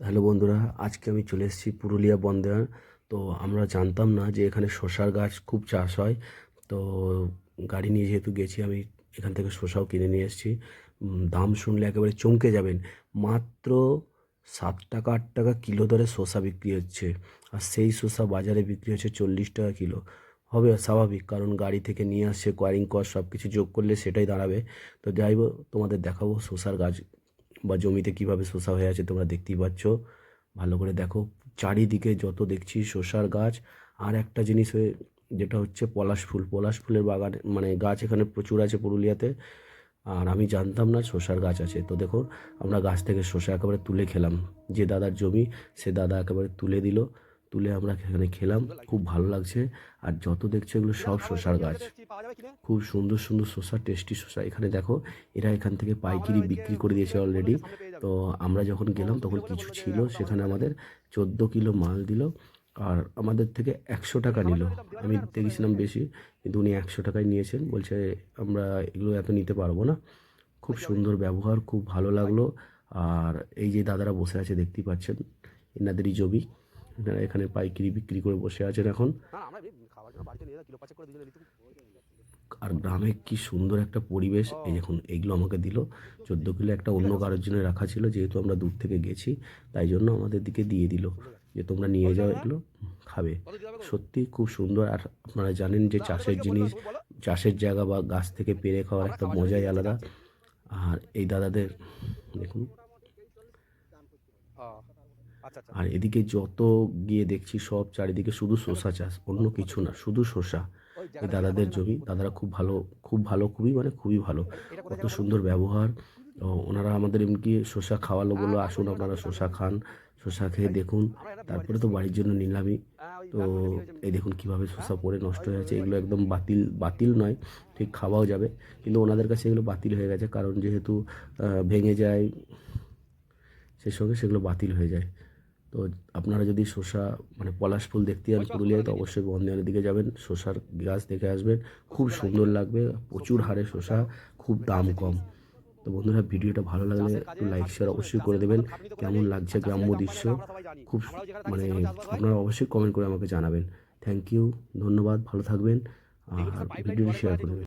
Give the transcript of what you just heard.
Hello বন্ধুরা, আজকে আমি চলে এসেছি পুরুলিয়া বন্দে তো আমরা জানতাম না যে এখানে শসার গাছ খুব চাষ হয়। তো গাড়ি নিয়ে যেহেতু গেছি, আমি এখান থেকে শসাও কিনে নিয়ে এসেছি। দাম শুনলে একেবারে চমকে যাবেন। মাত্র সাত টাকা, আট টাকা কিলো দরে শসা বিক্রি হচ্ছে। আর সেই শসা বাজারে বিক্রি হচ্ছে চল্লিশ টাকা কিলো। হবে স্বাভাবিক, কারণ গাড়ি থেকে নিয়ে আসছে কোয়ারিং কস্ট সব কিছু যোগ করলে সেটাই দাঁড়াবে। তো যাই তোমাদের দেখাবো শসার গাছ বা জমিতে কীভাবে শোষা হয়ে আছে তোমরা দেখতেই পাচ্ছ। ভালো করে দেখো, চারিদিকে যত দেখছি শোষার গাছ। আর একটা জিনিস হয়ে, যেটা হচ্ছে পলাশ ফুল। পলাশ ফুলের বাগান মানে গাছ এখানে প্রচুর আছে পুরুলিয়াতে। আর আমি জানতাম না শসার গাছ আছে। তো দেখো, আমরা গাছ থেকে শসা একেবারে তুলে খেলাম। যে দাদার জমি, সে দাদা একেবারে তুলে দিল। তুলে আমরা এখানে খেলাম। খুব ভালো লাগছে। আর যত দেখছ এগুলো সব শসার গাছ। খুব সুন্দর সুন্দর শসা টেস্টি শসা এখানে দেখো, এরা এখান থেকে পাইকিরি বিক্রি করে দিয়েছে অলরেডি তো আমরা যখন গেলাম, তখন কিছু ছিল। সেখানে আমাদের চোদ্দ কিলো মাল দিল। আর আমাদের থেকে একশো টাকা নিল। আমি দেখেছিলাম বেশি, কিন্তু উনি একশো টাকায় নিয়েছেন। বলছে, আমরা এগুলো এত নিতে পারব না। খুব সুন্দর ব্যবহার, খুব ভালো লাগল। আর এই যে দাদারা বসে আছে, দেখতেই পাচ্ছেন, এনাদেরই জমি। এনারা এখানে পাইকারি বিক্রি করে বসে আছেন এখন। আর গ্রামে কি সুন্দর একটা পরিবেশ। এই দেখুন এইগুলো আমাকে দিল। চোদ্দ কিলো একটা অন্য কারোর জন্য রাখা ছিল যেহেতু আমরা দূর থেকে গেছি তাই জন্য আমাদের দিকে দিয়ে দিল। যে তোমরা নিয়ে যাও এগুলো খাবে। সত্যি খুব সুন্দর। আর আপনারা জানেন যে চাষের জিনিস চাষের জায়গা বা গাছ থেকে পেরে খাওয়ার একটা মজাই আলাদা। আর এই দাদাদের দেখুন। আর এদিকে যত গিয়ে দেখছি সব চারিদিকে শুধু শসা চাষ অন্য কিছু না শুধু শসা। এই দাদাদের জমি দাদারা খুব ভালো খুব ভালো খুবই মানে খুবই ভালো। কত সুন্দর ব্যবহার। ওনারা আমাদের এমনকি শসা খাওয়ালো বলল আসুন আপনারা শসা খান শসা খেয়ে দেখুন। তারপরে তো বাড়ির জন্য নিলামই। তো এই দেখুন কীভাবে শসা পরে নষ্ট হয়ে গেছে এগুলো একদম বাতিল বাতিল নয় ঠিক খাওয়াও যাবে। কিন্তু ওনাদের কাছে এগুলো বাতিল হয়ে গেছে কারণ যেহেতু ভেঙে যায় সেই সঙ্গে সেগুলো বাতিল হয়ে যায়। তো আপনারা যদি শসা মানে পলাশ ফুল দেখতে যান পুরুলিয়ায়, তো অবশ্যই বন্ধনের দিকে যাবেন। শসার গাছ দেখে আসবেন। খুব সুন্দর লাগবে, প্রচুর হারে শসা, খুব দাম কম। তো বন্ধুরা, ভিডিওটা ভালো লাগলে একটু লাইক শেয়ার অবশ্যই করে দেবেন। কেমন লাগছে গ্রাম্য দৃশ্য, খুব মানে আপনারা অবশ্যই কমেন্ট করে আমাকে জানাবেন। থ্যাংক ইউ ধন্যবাদ, ভালো থাকবেন। আর ভিডিওটি শেয়ার করে দেবেন।